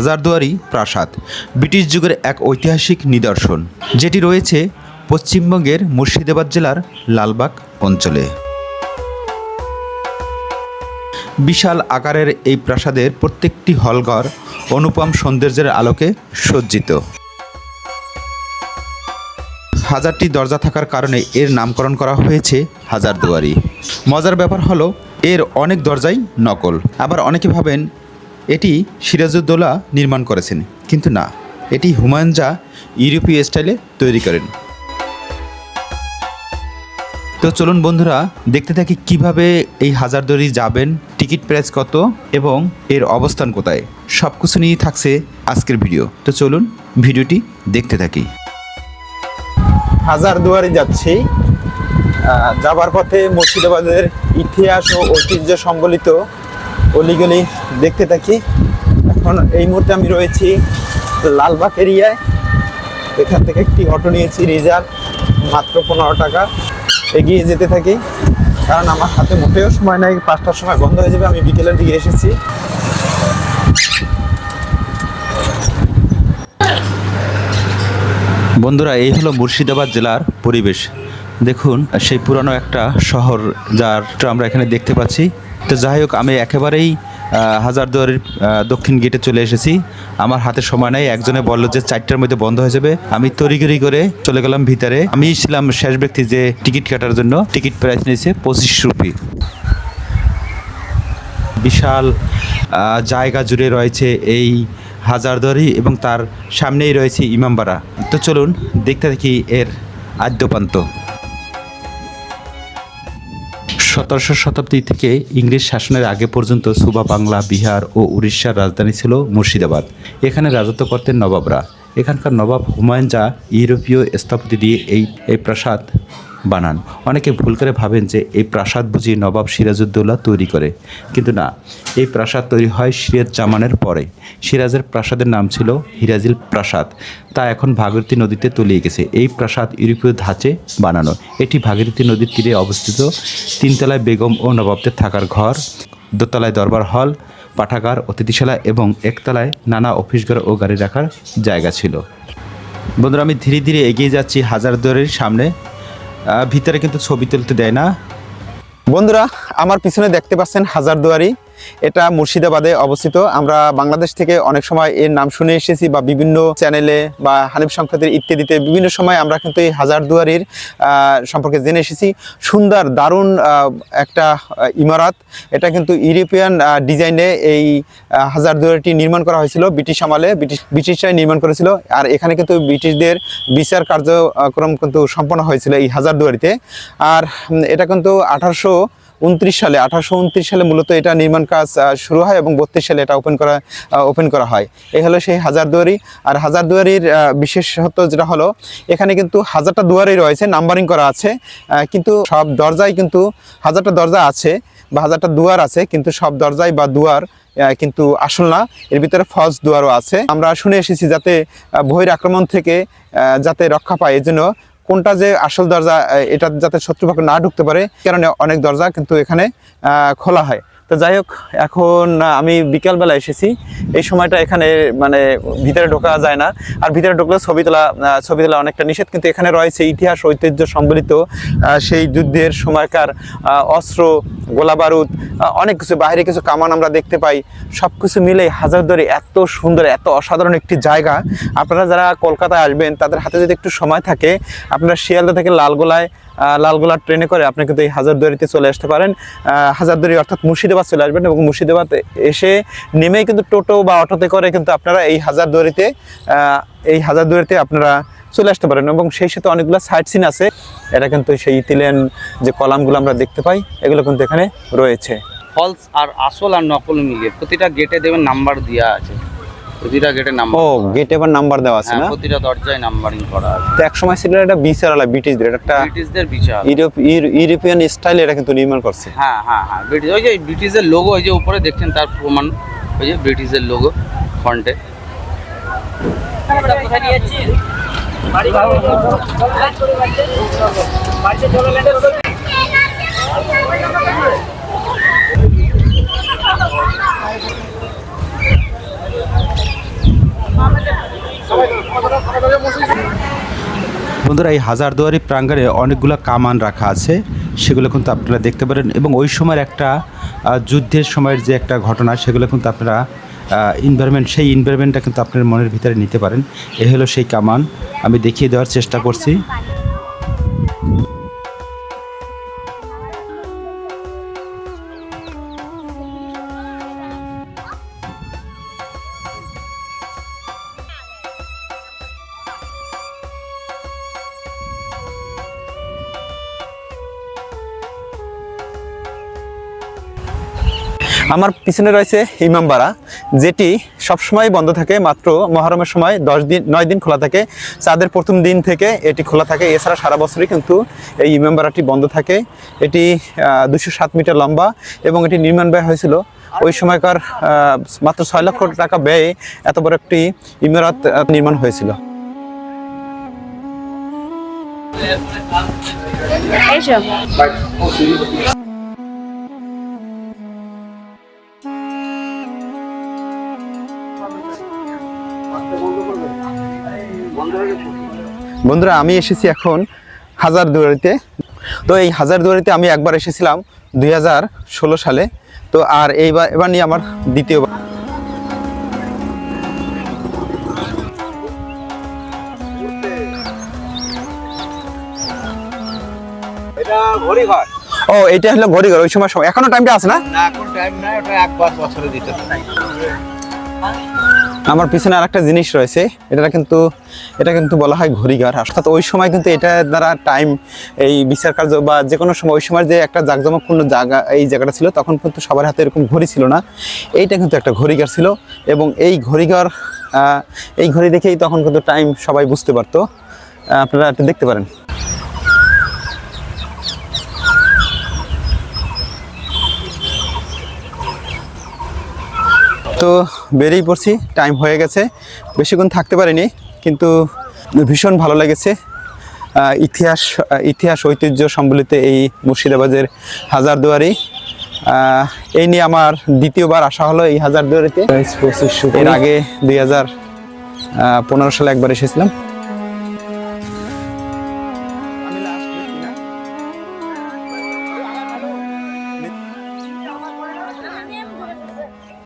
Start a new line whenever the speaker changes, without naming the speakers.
হাজারদুয়ারি প্রাসাদ, ব্রিটিশ যুগের এক ঐতিহাসিক নিদর্শন, যেটি রয়েছে পশ্চিমবঙ্গের মুর্শিদাবাদ জেলার লালবাগ অঞ্চলে। বিশাল আকারের এই প্রাসাদের প্রত্যেকটি হলঘর অনুপম সৌন্দর্যের আলোকে সজ্জিত। হাজারটি দরজা থাকার কারণে এর নামকরণ করা হয়েছে হাজারদুয়ারি। মজার ব্যাপার হলো, এর অনেক দরজাই নকল। আবার অনেকে ভাবেন এটি সিরাজউদ্দৌলা নির্মাণ করেছেন, কিন্তু না, এটি হুমায়ুন জা ইউরোপীয় স্টাইলে তৈরি করেন। তো চলুন বন্ধুরা, দেখতে থাকি কীভাবে এই হাজারদুয়ারি যাবেন, টিকিট প্রাইস কত এবং এর অবস্থান কোথায় সব কিছু নিয়ে থাকছে আজকের ভিডিও। তো চলুন ভিডিওটি দেখতে থাকি।
হাজার দুয়ারে যাচ্ছি যাবার পথে মুর্শিদাবাদের ইতিহাস ও ঐতিহ্য সম্বলিত অলিগলি দেখতে থাকি। এখন এই মুহূর্তে আমি রয়েছি লালবাগ এরিয়ায়। এখান থেকে একটি অটো নিয়েছি, রিজার্ভ, মাত্র পনেরো টাকা। এগিয়ে যেতে থাকি, কারণ আমার হাতে মোটেও সময় নাই, পাঁচটার সময় বন্ধ হয়ে যাবে, আমি বিকেলের দিকে এসেছি।
বন্ধুরা, এই হলো মুর্শিদাবাদ জেলার পরিবেশ। দেখুন, সেই পুরানো একটা শহর যার আমরা এখানে দেখতে পাচ্ছি। তো যাই হোক, আমি একেবারেই হাজারদুয়ারির দক্ষিণ গেটে চলে এসেছি। আমার হাতে সময় নেই, একজনে বলল যে চারটার মধ্যে বন্ধ হয়ে যাবে। আমি তড়িগড়ি করে চলে গেলাম ভিতরে। আমি ছিলাম শেষ ব্যক্তি যে টিকিট কাটার জন্য। টিকিট প্রাইস নিয়েছে পঁচিশ রুপি। বিশাল জায়গা জুড়ে রয়েছে এই হাজারদুয়ারি এবং তার সামনেই রয়েছে ইমামবাড়া। তো চলুন, দেখতে দেখি এর আদ্যপান্ত। সতেরোশো শতাব্দী থেকে ইংরেজ শাসনের আগে পর্যন্ত সুবা বাংলা, বিহার ও উড়িষ্যার রাজধানী ছিল মুর্শিদাবাদ। এখানে রাজত্ব করতেন নবাবরা। এখানকার নবাব হুমায়ুন যা ইউরোপীয় স্থাপতি দিয়ে এই এই প্রাসাদ বানান। অনেকে ভুল করে ভাবেন যে এই প্রাসাদ বুঝি নবাব সিরাজউদ্দৌলা তৈরি করে। কিন্তু না, এই প্রাসাদ তৈরি হয় সিরাজ জামানের পরে। সিরাজের প্রাসাদের নাম ছিল হিরাজিল প্রাসাদ। তা এখন ভাগীরথী নদীতে তলিয়ে গেছে। এই প্রাসাদ ইউরোপীয় ধাঁচে বানানো। এটি ভাগীরথী নদীর তীরে অবস্থিত। তিনতলায় বেগম ও নবাবদের থাকার ঘর, দোতলায় দরবার হল, পাঠাগার, অতিথিশালা এবং একতলায় নানা অফিস অফিসঘর ও গাড়ি রাখার জায়গা ছিল। বন্ধুরা, আমি ধীরে ধীরে এগিয়ে যাচ্ছি হাজারদুয়ারির সামনে। ভিতরে কিন্তু ছবি তুলতে দেয় না।
বন্ধুরা আমার পিছনে দেখতে পাচ্ছেন হাজারদুয়ারি। এটা মুর্শিদাবাদে অবস্থিত। আমরা বাংলাদেশ থেকে অনেক সময় এর নাম শুনে এসেছি বা বিভিন্ন চ্যানেলে বা হানিফ সংখ্যাদের ইত্যাদিতে বিভিন্ন সময় আমরা কিন্তু এই হাজারদুয়ারির সম্পর্কে জেনে এসেছি। সুন্দর, দারুণ একটা ইমারত। এটা কিন্তু ইউরোপিয়ান ডিজাইনে এই হাজারদুয়ারিটি নির্মাণ করা হয়েছিল ব্রিটিশ আমলে। ব্রিটিশ, ব্রিটিশরাই নির্মাণ করেছিল। আর এখানে কিন্তু ব্রিটিশদের বিচার কার্যক্রম কিন্তু সম্পন্ন হয়েছিল এই হাজারদুয়ারিতে। আর এটা কিন্তু আঠারোশো উনত্রিশ সালে, আঠারোশো উনত্রিশ সালে মূলত এটা নির্মাণ কাজ শুরু হয় এবং বত্রিশ সালে এটা ওপেন করা ওপেন করা হয়। এই হলো সেই হাজারদুয়ারি আর হাজারদুয়ারির বিশেষত্ব যেটা হলো, এখানে কিন্তু হাজারটা দুয়ারই রয়েছে নাম্বারিং করা আছে কিন্তু সব দরজায় কিন্তু হাজারটা দরজা আছে বা হাজারটা দুয়ার আছে, কিন্তু সব দরজায় বা দুয়ার কিন্তু আসল না। এর ভিতরে ফলস দুয়ারও আছে। আমরা শুনে এসেছি যাতে বহির আক্রমণ থেকে যাতে রক্ষা পায় এই জন্য কোনটা যে আসল দরজা এটা যাতে শত্রুপক্ষ না ঢুকতে পারে কারণে অনেক দরজা কিন্তু এখানে খোলা হয়। তো যাই হোক, এখন আমি বিকালবেলা এসেছি। এই সময়টা এখানে মানে ভিতরে ঢোকা যায় না। আর ভিতরে ঢুকলে ছবি তোলা ছবি তোলা অনেকটা নিষেধ। কিন্তু এখানে রয়েছে ইতিহাস, ঐতিহ্য সম্বলিত সেই যুদ্ধের সময়কার অস্ত্র গোলা বারুদ অনেক কিছু, বাইরে কিছু কামান আমরা দেখতে পাই। সব কিছু মিলে হাজারদুয়ারি এত সুন্দর, এত অসাধারণ একটি জায়গা। আপনারা যারা কলকাতায় আসবেন, তাদের হাতে যদি একটু সময় থাকে, আপনারা শিয়ালদা থেকে লালগোলায় লালগোলার ট্রেনে করে আপনি কিন্তু এই হাজারদুয়ারিতে চলে আসতে পারেন। হাজারদুয়ারি অর্থাৎ মুর্শিদাবাদ চলে আসবেন এবং মুর্শিদাবাদ এসে নেমে কিন্তু টোটো বা অটোতে করে কিন্তু আপনারা এই হাজারদুয়ারিতে আহ, এই হাজার হাজারদুয়ারিতে আপনারা চলে আসতে পারেন এবং সেই সাথে অনেকগুলো সাইট সিন আছে। এটা কিন্তু সেই ইতিলেন যে কলামগুলো আমরা দেখতে পাই এগুলো কিন্তু এখানে রয়েছে।
ফলস আর আসল আর নকল মিলিয়ে প্রতিটা গেটে দেবেন নাম্বার দেওয়া আছে। প্রতিটা গেটে নাম্বার
ও গেটে এবার নাম্বার দেওয়া আছে
হ্যাঁ
না?
প্রতিটা দরজায় নাম্বারিং করা আছে।
তো এক সময় ছিল এটা বিচারালা ব্রিটিশদের একটা
ব্রিটিশদের বিচার
ইউরোপ ইউরো- ইউরোপিয়ান স্টাইলে এটা কিন্তু নির্মাণ করছে।
হ্যাঁ হ্যাঁ হ্যাঁ ব্রিটিশ ওই যে ব্রিটিশের লোগো ওই যে উপরে দেখছেন তার প্রমাণ ওই যে ব্রিটিশের লোগো ফ্রন্টে
বন্ধুরা, এই হাজারদুয়ারি প্রাঙ্গণে অনেকগুলো কামান রাখা আছে। সেগুলো কিন্তু আপনারা দেখতে পারেন। এবং ওই সময়ের একটা যুদ্ধের সময়ের যে একটা ঘটনা, সেগুলো কিন্তু আপনারা ইনভারমেন্ট সেই ইনভারমেন্টটা কিন্তু আপনার মনের ভিতরে নিতে পারেন। এ হলো সেই কামান। আমি দেখিয়ে দেওয়ার চেষ্টা করছি।
আমার পিছনে রয়েছে ইমামবাড়া যেটি সবসময় বন্ধ থাকে, মাত্র মহরমের সময় দশ দিন, নয় দিন খোলা থাকে। চাঁদের প্রথম দিন থেকে এটি খোলা থাকে। এছাড়া সারা বছরই কিন্তু এই ইমামবাড়াটি বন্ধ থাকে। এটি দুশো সাত মিটার লম্বা এবং এটি নির্মাণ ব্যয় হয়েছিল ওই সময়কার মাত্র ছয় লক্ষ টাকা ব্যয়ে এত বড় একটি ইমারত নির্মাণ হয়েছিল।
এইসব
বন্ধুরা আমি এসেছি এখন হাজার দুয়ারিতে তো এই হাজার দুয়ারিতে আমি একবার এসেছিলাম দুই হাজার ষোলো সালে। তো আর এইবার এবার নিয়ে আমার দ্বিতীয়বার
এটা ঘড়ি ঘর
ও এটা হলো ঘড়িঘর ওই সময় সময় এখনও টাইমটা আছে না?
না এখন টাইম নাই ওটা একবার বছরে দিতে।
আমার পিছনে আর একটা জিনিস রয়েছে। এটা কিন্তু এটা কিন্তু বলা হয় ঘড়িঘর। অর্থাৎ ওই সময় কিন্তু এটা দ্বারা টাইম এই বিচার কার্য বা যে কোনো সময়, ওই সময় যে একটা জাঁকজমকপূর্ণ জায়গা, এই জায়গাটা ছিল, তখন কিন্তু সবার হাতে এরকম ঘড়ি ছিল না। এইটা কিন্তু একটা ঘড়িঘর ছিল এবং এই ঘড়িঘর এই ঘড়ি দেখেই তখন কিন্তু টাইম সবাই বুঝতে পারতো। আপনারা দেখতে পারেন। তো বেরিয়ে পড়ছি টাইম হয়ে গেছে। বেশিক্ষণ থাকতে পারিনি কিন্তু ভীষণ ভালো লেগেছে। ইতিহাস ইতিহাস ঐতিহ্য সম্বলিত এই মুর্শিদাবাদের হাজারদুয়ারি। এই নিয়ে আমার দ্বিতীয়বার আসা হলো এই হাজারদুয়ারিতে। এর আগে দুই হাজার পনেরো সালে একবার এসেছিলাম।